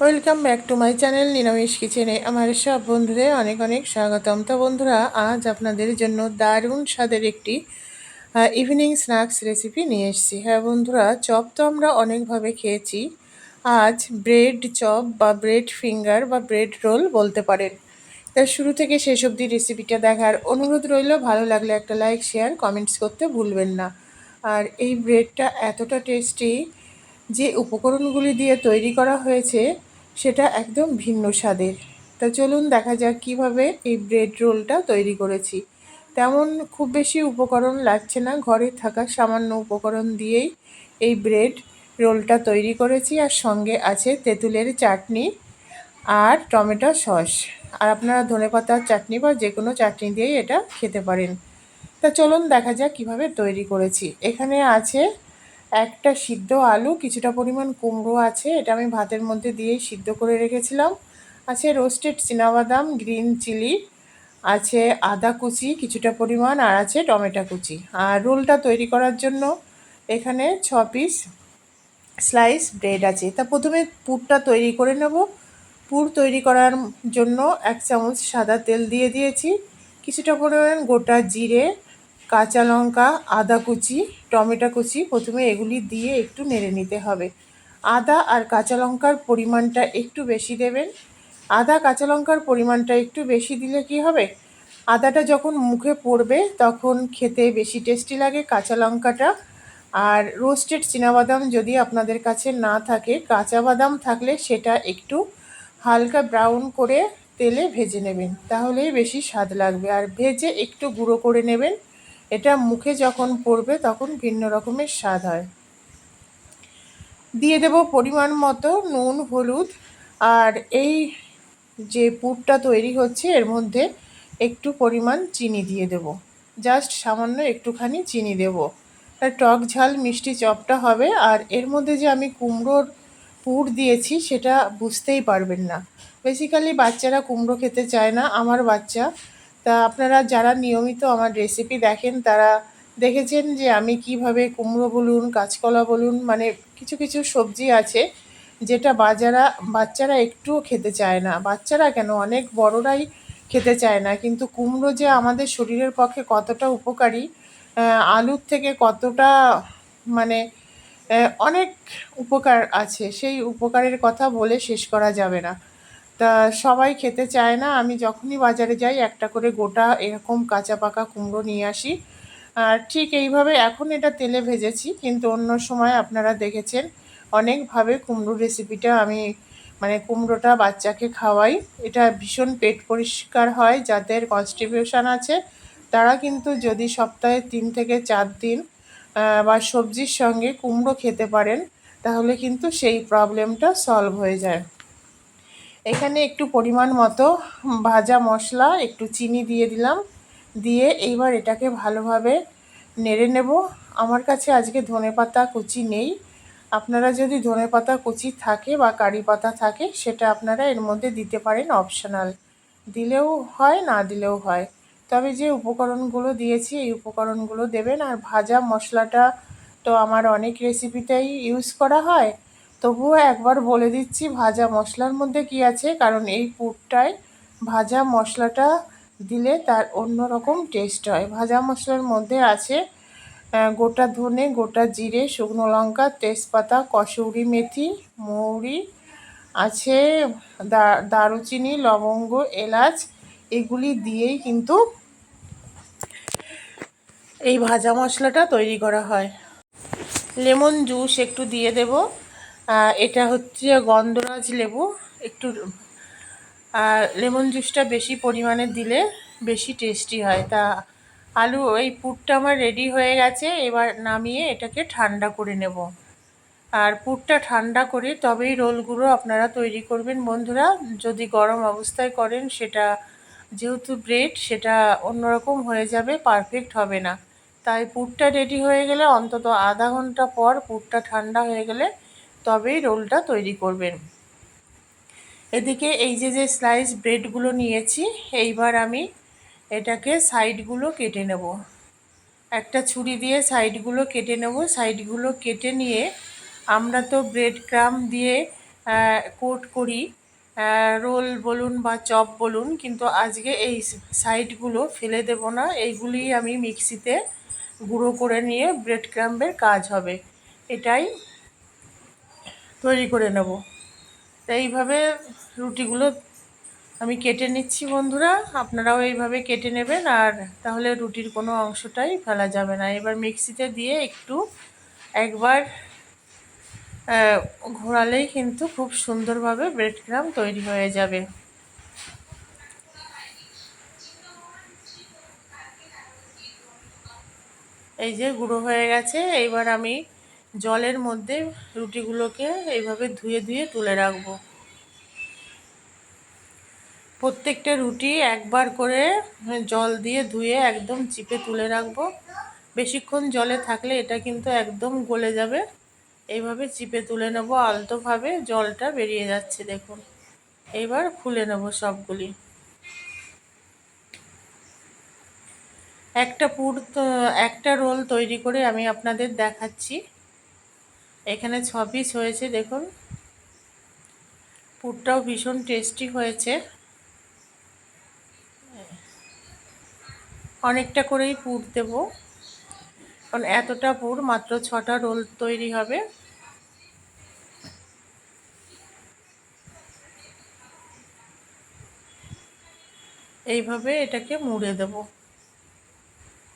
Welcome back to my channel নিরামিষ কিচেনে আমার সব বন্ধুদের অনেক অনেক স্বাগতম। তো বন্ধুরা, আজ আপনাদের জন্য দারুণ স্বাদের একটি ইভিনিং স্ন্যাক্স রেসিপি নিয়ে এসেছি। হ্যাঁ বন্ধুরা, চপ তো আমরা অনেকভাবে খেয়েছি। আজ ব্রেড চপ বা ব্রেড ফিঙ্গার বা ব্রেড রোল বলতে পারেন। তার শুরু থেকে শেষ অবধি রেসিপিটা দেখার অনুরোধ রইল। ভালো লাগলে একটা লাইক শেয়ার কমেন্টস করতে ভুলবেন না। আর এই ব্রেডটা এতটা টেস্টি যে উপকরণগুলি দিয়ে তৈরি করা হয়েছে সেটা একদম ভিন্ন স্বাদের। তা চলুন দেখা যাক কীভাবে এই ব্রেড রোলটা তৈরি করেছি। তেমন খুব বেশি উপকরণ লাগছে না, ঘরে থাকা সামান্য উপকরণ দিয়েই এই ব্রেড রোলটা তৈরি করেছি। আর সঙ্গে আছে তেঁতুলের চাটনি আর টমেটো সস। আর আপনারা ধনেপাতার চাটনি বা যে কোনো চাটনি দিয়েই এটা খেতে পারেন। তা চলুন দেখা যাক কীভাবে তৈরি করেছি। এখানে আছে একটা সিদ্ধ আলু, কিছুটা পরিমাণ কুমড়ো আছে, এটা আমি ভাতের মধ্যে দিয়েই সিদ্ধ করে রেখেছিলাম। আছে রোস্টেড চিনাবাদাম গ্রিন চিলি আছে আদা কুচি, কিছুটা পরিমাণ, আর আছে টমেটো কুচি। আর রোলটা তৈরি করার জন্য এখানে ছ পিস স্লাইস ব্রেড আছে। তা প্রথমে পুরটা তৈরি করে নেব। পুর তৈরি করার জন্য এক চামচ সাদা তেল দিয়ে দিয়েছি। কিছুটা পরিমাণ গোটা জিরে কাঁচা লঙ্কা, আদা কুচি, টমেটো কুচি প্রথমে এগুলি দিয়ে একটু নেড়ে নিতে হবে। আদা আর কাঁচা লঙ্কার পরিমাণটা একটু বেশি দেবেন। আদা, কাঁচা লঙ্কার পরিমাণটা একটু বেশি দিলে কি হবে? আদাটা যখন মুখে পড়বে তখন খেতে বেশি টেস্টি লাগে কাঁচা লঙ্কাটা। আর রোস্টেড বাদাম যদি আপনাদের কাছে না থাকে, কাঁচা বাদাম থাকলে সেটা একটু হালকা ব্রাউন করে তেলে ভেজে নেবেন। তাহলেই বেশি স্বাদ লাগবে। আর ভেজে একটু গুঁড়ো করে নেবেন। এটা মুখে যখন পড়বে তখন ভিন্ন রকমের স্বাদ হয়। দিয়ে দেব পরিমাণ মতো নুন, হলুদ, আর এই যে পুরটা তৈরি হচ্ছে এর মধ্যে একটু পরিমাণ চিনি দিয়ে দেব। জাস্ট সামান্য একটুখানি চিনি দেব। টক ঝাল মিষ্টি চপটা হবে, আর এর মধ্যে যে আমি কুমড়োর পুর দিয়েছি সেটা বুঝতেই পারবেন না। বেসিক্যালি বাচ্চারা কুমড়ো খেতে চায় না। আমার বাচ্চা তা আপনারা যারা নিয়মিত আমার রেসিপি দেখেন, তারা দেখেছেন যে আমি কীভাবে কুমড়ো বলুন, কাঁচকলা বলুন মানে কিছু কিছু সবজি আছে যেটা বাজারা, বাচ্চারা একটুও খেতে চায় না। বাচ্চারা কেন? অনেক বড়রাই খেতে চায় না। কিন্তু কুমড়ো যে আমাদের শরীরের পক্ষে কতটা উপকারী আলুর থেকে কতটা মানে অনেক উপকার আছে, সেই উপকারের কথা বলে শেষ করা যাবে না। তা সবাই খেতে চায় না। আমি যখনই বাজারে যাই, একটা করে গোটা এরকম কাঁচা পাকা কুমড়ো নিয়ে আসি। আর ঠিক এইভাবে এখন এটা তেলে ভেজেছি, কিন্তু অন্য সময় আপনারা দেখেছেন, অনেকভাবে কুমড়ো রেসিপিটা আমি মানে কুমড়োটা বাচ্চাকে খাওয়াই। এটা ভীষণ পেট পরিষ্কার হয়, যাদের কনস্টিটিউশন আছে, তারা কিন্তু যদি সপ্তাহে তিন থেকে চার দিন বা সবজির সঙ্গে কুমড়ো খেতে পারেন, তাহলে কিন্তু সেই প্রবলেমটা সলভ হয়ে যায়। এখানে একটু পরিমাণ মতো ভাজা মশলা, একটু চিনি দিয়ে দিলাম। দিয়ে এইবার এটাকে ভালোভাবে নেড়ে নেব। আমার কাছে আজকে ধনে পাতা কুচি নেই। আপনারা যদি ধনে পাতা কুচি থাকে বা কারি পাতা থাকে, সেটা আপনারা এর মধ্যে দিতে পারেন অপশনাল দিলেও হয়, না দিলেও হয়। তবে যে উপকরণগুলো দিয়েছি, এই উপকরণগুলো দেবেন। আর ভাজা মশলাটা তো আমার অনেক রেসিপিটাই ইউজ করা হয়। তবুও একবার বলে দিচ্ছি, ভাজা মশলার মধ্যে কি আছে? কারণ এই পুরটায় ভাজা মশলাটা দিলে তার অন্য রকম টেস্ট হয়। ভাজা মশলার মধ্যে আছে গোটা ধনে, গোটা জিরে, শুকনো লঙ্কা, তেজপাতা, কসৌরি মেথি, মৌরি, আছে দারুচিনি, লবঙ্গ, এলাচ, এগুলি দিয়েই কিন্তু এই ভাজা মশলাটা তৈরি করা হয়। লেমন জুস একটু দিয়ে দেব। এটা হচ্ছে গন্ধরাজ লেবু। একটু লেমন জুসটা বেশি পরিমাণে দিলে বেশি টেস্টি হয়। তা আলু, ওই পুরটা আমার রেডি হয়ে গেছে, এবার নামিয়ে এটাকে ঠান্ডা করে নেব। আর পুরটা ঠান্ডা করে তবেই রোলগুলো আপনারা তৈরি করবেন। বন্ধুরা, যদি গরম অবস্থায় করেন, সেটা যেহেতু ব্রেড সেটা অন্যরকম হয়ে যাবে পারফেক্ট হবে না। তাই পুরটা রেডি হয়ে গেলে অন্তত আধা ঘণ্টা পর পুরটা ঠান্ডা হয়ে গেলে তবেই রোলটা তৈরি করবেন। এদিকে এই যে যে স্লাইস ব্রেডগুলো নিয়েছি, এইবার আমি এটাকে সাইডগুলো কেটে নেব। একটা ছুরি দিয়ে সাইডগুলো কেটে নেব। সাইডগুলো কেটে নিয়ে আমরা তো ব্রেড ক্রাম দিয়ে কোট করি রোল বলুন বা চপ বলুন, কিন্তু আজকে এই সাইডগুলো ফেলে দেব না। এইগুলি আমি মিক্সিতে গুঁড়ো করে নিয়ে ব্রেড ক্রাম্বের কাজ হবে। এটাই তৈরি করে নেব। তো এইভাবে রুটিগুলো আমি কেটে নিচ্ছি বন্ধুরা। আপনারাও এইভাবে কেটে নেবেন আর তাহলে রুটির কোনো অংশটাই ফেলা যাবে না। এবার মিক্সিতে দিয়ে একটু একবার ঘোরালেই কিন্তু খুব সুন্দরভাবে ব্রেড ক্রাম তৈরি হয়ে যাবে। এই যে গুঁড়ো হয়ে গেছে। এইবার আমি জলের মধ্যে রুটিগুলোকে এইভাবে ধুয়ে ধুয়ে তুলে রাখব। প্রত্যেকটা রুটি একবার করে জল দিয়ে ধুয়ে একদম চিপে তুলে রাখব। বেশিক্ষণ জলে থাকলে এটা কিন্তু একদম গলে যাবে। এইভাবে চিপে তুলে নেব আলতোভাবে, জলটা বেরিয়ে যাচ্ছে দেখুন। এইবার খুলে নেব সবগুলি। একটা পুর একটা রোল তৈরি করে আমি আপনাদের দেখাচ্ছি। এখানে ছ পিস হয়েছে, দেখুন। পুরটাও ভীষণ টেস্টি হয়েছে। অনেকটা করেই পুর দেব। কারণ এতটা পুর মাত্র ছটা রোল তৈরি হবে। এইভাবে এটাকে মুড়ে দেব।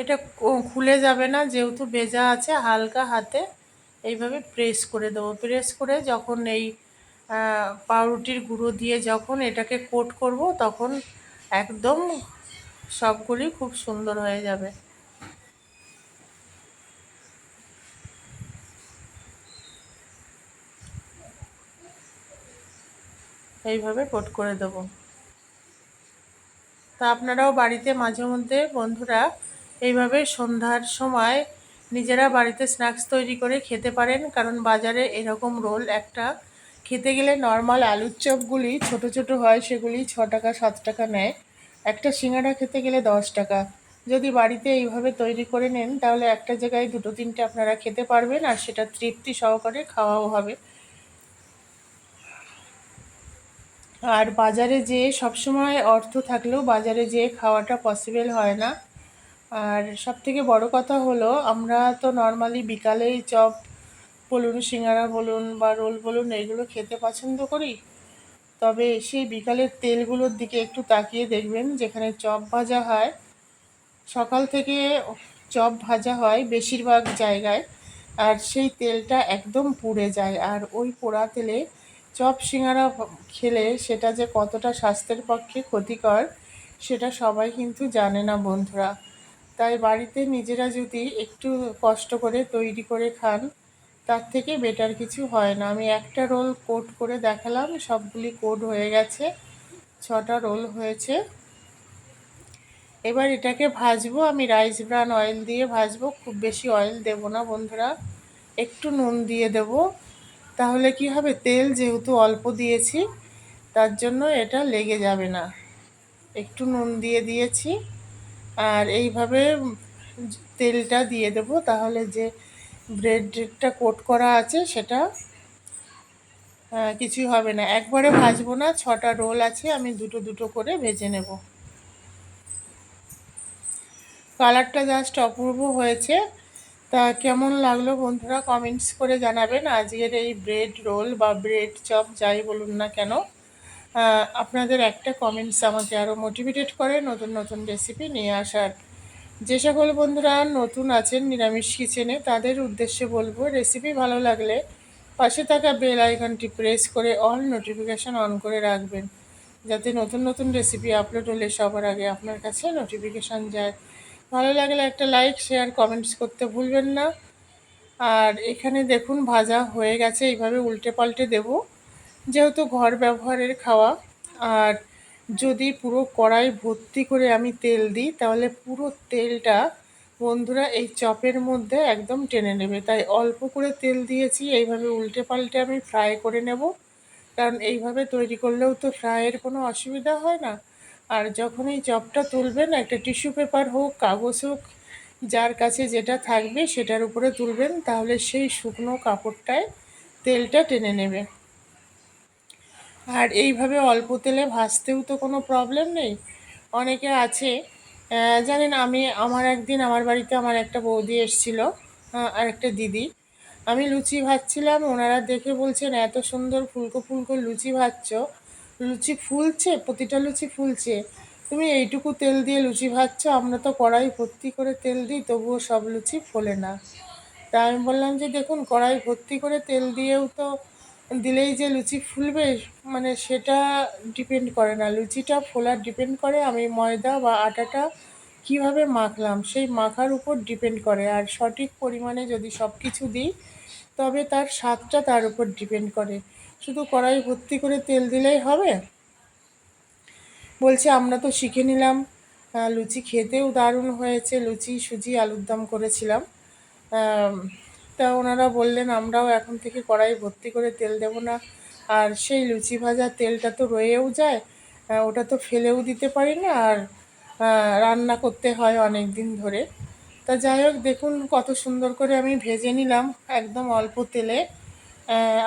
এটা খুলে যাবে না, যেহেতু ভেজা আছে হালকা হাতে। এইভাবে প্রেস করে দেবো। প্রেস করে যখন এই পাউরুটির গুঁড়ো দিয়ে যখন এটাকে কোট করব, তখন একদম সবগুলি খুব সুন্দর হয়ে যাবে। এইভাবে কোট করে দেব। তা আপনারাও বাড়িতে মাঝে মধ্যে বন্ধুরা এইভাবে সন্ধ্যার সময় নিজেরা বাড়িতে স্ন্যাক্স তৈরি করে খেতে পারেন, কারণ বাজারে এরকম রোল একটা। খেতে গেলে নর্মাল আলুর চপগুলি ছোট ছোট হয়, সেগুলি ছ টাকা, সাত টাকা নেয়। একটা সিঙ্গাড়া খেতে গেলে দশ টাকা। যদি বাড়িতে এইভাবে তৈরি করে নেন, তাহলে একটা জায়গায় দুটো, তিনটে আপনারা খেতে পারবেন, আর সেটা তৃপ্তি সহকারে খাওয়াও হবে। আর বাজারে যেয়ে সবসময় অর্থ থাকলেও বাজারে যেয়ে খাওয়াটা পসিবল হয় না। আর সব থেকে বড় কথা হলো, আমরা তো নর্মালি বিকালেই চপ বলুন, সিঙ্গারা বলুন বা রোল বলুন, এইগুলো খেতে পছন্দ করি। তবে সেই বিকালের তেলগুলোর দিকে একটু তাকিয়ে দেখবেন, যেখানে চপ ভাজা হয়। সকাল থেকে চপ ভাজা হয় বেশিরভাগ জায়গায়, আর সেই তেলটা একদম পুড়ে যায়। আর ওই পোড়া তেলে চপ, সিঙ্গারা খেলে সেটা যে কতটা স্বাস্থ্যের পক্ষে ক্ষতিকর, সেটা সবাই কিন্তু জানে না বন্ধুরা। তাই বাড়িতে নিজেরা যদি একটু কষ্ট করে তৈরি করে খান, তার থেকে বেটার কিছু হয় না। আমি একটা রোল কোট করে দেখালাম, সবগুলি কোড হয়ে গেছে, ছটা রোল হয়েছে। এবার এটাকে ভাজবো, আমি রাইস ব্রান অয়েল দিয়ে ভাজবো, খুব বেশি অয়েল দেব না বন্ধুরা, একটু নুন দিয়ে দেব। তাহলে কি হবে, তেল যেহেতু অল্প দিয়েছি, তার জন্য এটা লেগে যাবে না। একটু নুন দিয়ে দিয়েছি। আর এইভাবে তেলটা দিয়ে দেব, তাহলে যে ব্রেডটা কোট করা আছে সেটা কিছুই হবে না। একবারে ভাজবো না, ছটা রোল আছে, আমি দুটো দুটো করে ভেজে নেব। কালারটা জাস্ট অপূর্ব হয়েছে। তা কেমন লাগল বন্ধুরা কমেন্টস করে জানাবেন। আজকের এই ব্রেড রোল বা ব্রেড চপ, যাই বলুন না কেন। আপনাদের একটা কমেন্টস আমাকে আরও মোটিভেটেড করে নতুন নতুন রেসিপি নিয়ে আসার। যে সকল বন্ধুরা নতুন আছেন নিরামিষ কিচেনে তাদের উদ্দেশ্যে বলব রেসিপি ভালো লাগলে পাশে থাকা বেল আইকনটি প্রেস করে অল নোটিফিকেশান অন করে রাখবেন। যাতে নতুন নতুন রেসিপি আপলোড হলে সবার আগে আপনার কাছে নোটিফিকেশান যায়। ভালো লাগলে একটা লাইক শেয়ার কমেন্টস করতে ভুলবেন না। আর এখানে দেখুন ভাজা হয়ে গেছে, এইভাবে উল্টে পাল্টে দেব। যেহেতু ঘর ব্যবহারের খাওয়া, আর যদি পুরো কড়াই ভর্তি করে আমি তেল দিই, তাহলে পুরো তেলটা বন্ধুরা এই চপের মধ্যে একদম টেনে নেবে। তাই অল্প করে তেল দিয়েছি, এইভাবে উল্টে পাল্টে আমি ফ্রাই করে নেব। কারণ এইভাবে তৈরি করলেও তো ফ্রাইয়ের কোনো অসুবিধা হয় না। আর যখন এই চপটা তুলবেন, একটা টিস্যু পেপার হোক, কাগজ হোক, যার কাছে যেটা থাকবে সেটার উপরে তুলবেন, তাহলে সেই শুকনো কাপড়টায় তেলটা টেনে নেবে। আর এইভাবে অল্প তেলে ভাজতেও তো কোনো প্রবলেম নেই। অনেকে আছে জানেন আমি, আমার একদিন আমার বাড়িতে আমার একটা বৌদি এসেছিল আর একটা দিদি। আমি লুচি ভাজছিলাম, ওনারা দেখে বলছেন, এত সুন্দর ফুলকো ফুলকো লুচি ভাজছো। লুচি ফুলছে, প্রতিটা লুচি ফুলছে। তুমি এইটুকু তেল দিয়ে লুচি ভাজছো, আমরা তো কড়াই ভর্তি করে তেল দিই, তবুও সব লুচি ফোলে না। তা আমি বললাম যে, দেখুন, কড়াই ভর্তি করে তেল দিয়েও তো দিলেই যে লুচি ফুলবে মানে সেটা ডিপেন্ড করে না। লুচিটা ফোলার ডিপেন্ড করে আমি ময়দা বা আটাটা কীভাবে মাখলাম, সেই মাখার উপর ডিপেন্ড করে। আর সঠিক পরিমাণে যদি সব কিছু দিই, তবে তার স্বাদটা তার উপর ডিপেন্ড করে। শুধু কড়াই ভর্তি করে তেল দিলেই হবে? বলছে, আমরা তো শিখে নিলাম লুচি খেতেও দারুণ হয়েছে। লুচি, সুজি আলুর দম করেছিলাম তা ওনারা বললেন, আমরাও এখন থেকে কড়াই ভর্তি করে তেল দেব না। আর সেই লুচি ভাজার তেলটা তো রয়েও যায় ওটা তো ফেলেও দিতে পারি না। আর রান্না করতে হয় অনেক দিন ধরে। তা যাই হোক, দেখুন কত সুন্দর করে আমি ভেজে নিলাম একদম অল্প তেলে।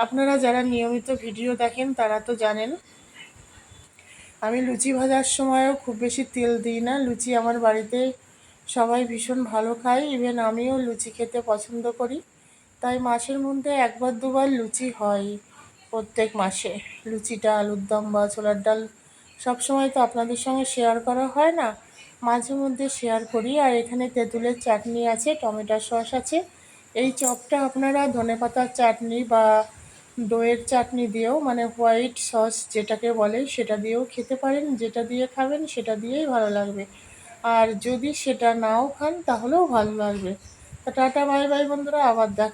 আপনারা যারা নিয়মিত ভিডিও দেখেন তারা তো জানেন, আমি লুচি ভাজার সময়ও খুব বেশি তেল দিই না। লুচি আমার বাড়িতে সবাই ভীষণ ভালো খায়। ইভেন আমিও লুচি খেতে পছন্দ করি। তাই মাসের মধ্যে একবার দুবার লুচি হয় প্রত্যেক মাসে। লুচিটা, আলুর দম বা ছোলার ডাল সব সময় তো আপনাদের সঙ্গে শেয়ার করা হয় না। মাঝে মধ্যে শেয়ার করি আর এখানে তেঁতুলের চাটনি আছে, টমেটো সস আছে। এই চপটা আপনারা ধনেপাতার চাটনি বা দইয়ের চাটনি দিয়েও মানে হোয়াইট সস যেটাকে বলে সেটা দিয়েও খেতে পারেন। যেটা দিয়ে খাবেন সেটা দিয়েই ভালো লাগবে। আর যদি সেটা নাও খান তাহলেও ভালো লাগবে। তা টাটা, বাই বাই বন্ধুরা, আবার দেখা